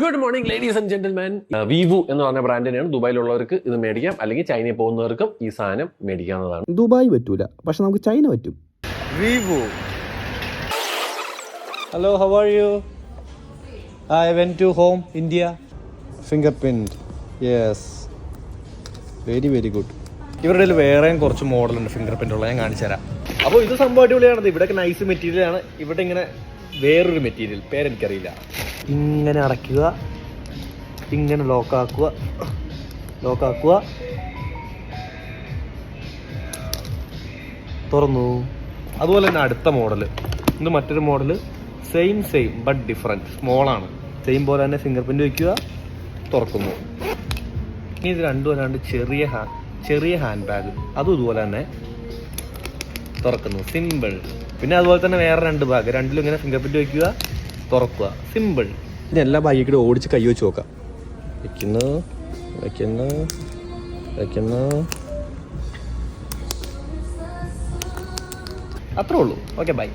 Good morning ladies and gentleman Vivo എന്ന് പറഞ്ഞ ബ്രാൻഡിനെയാണ് ദുബായിലുള്ളവർക്ക് ഇത് മേടിക്കാം. അല്ലെങ്കിൽ ചൈനയിൽ പോകുന്നവർക്കും ഈ സാധനം മേടിക്കാവുന്നതാണ്. ദുബായ് പറ്റൂല. പക്ഷെ നമുക്ക് ചൈന പറ്റും. Vivo hello how are you I went to home India finger print yes very very good ഇവരുടെ കയ്യിൽ വേറെയും കുറച്ച് മോഡലുണ്ട് ഫിംഗർ പ്രിന്റ് ഉള്ള. ഞാൻ കാണിച്ചു തരാം അപ്പോൾ ഇത് സംഭവം അടിപൊളിയാണത്. ഇവിടെയൊക്കെ നൈസ് മെറ്റീരിയലാണ് ഇവിടെ ഇങ്ങനെ വേറൊരു മെറ്റീരിയൽ പേരെനിക്കറിയില്ല. ഇങ്ങനെ അടയ്ക്കുക ഇങ്ങനെ ലോക്കാക്കുക ലോക്കാക്കുക. തുറന്നു. അതുപോലെ തന്നെ അടുത്ത മോഡൽ ഇത് മറ്റൊരു model same same but different സ്മോളാണ് same പോലെ തന്നെ ഫിംഗർ പ്രിന്റ് വയ്ക്കുക തുറക്കുന്നു. ഇനി ഇത് രണ്ടും അല്ലാണ്ട് ചെറിയ ഹാ ചെറിയ ഹാൻഡ് ബാഗ് അതും ഇതുപോലെ തന്നെ. തുറക്കുന്നു. സിമ്പിൾ പിന്നെ അതുപോലെ തന്നെ വേറെ രണ്ട് ഭാഗം. രണ്ടിലും ഇങ്ങനെ ഫിംഗർ പ്രിന്റ് വയ്ക്കുക തുറക്കുക. സിമ്പിൾ ഇനി എല്ലാ ബാഗിൽ ഓടിച്ച് കൈ വെച്ച് നോക്കാം. വെക്കുന്നു വെക്കുന്നു വെക്കുന്നു. അത്രേ ഉള്ളൂ. Okay bye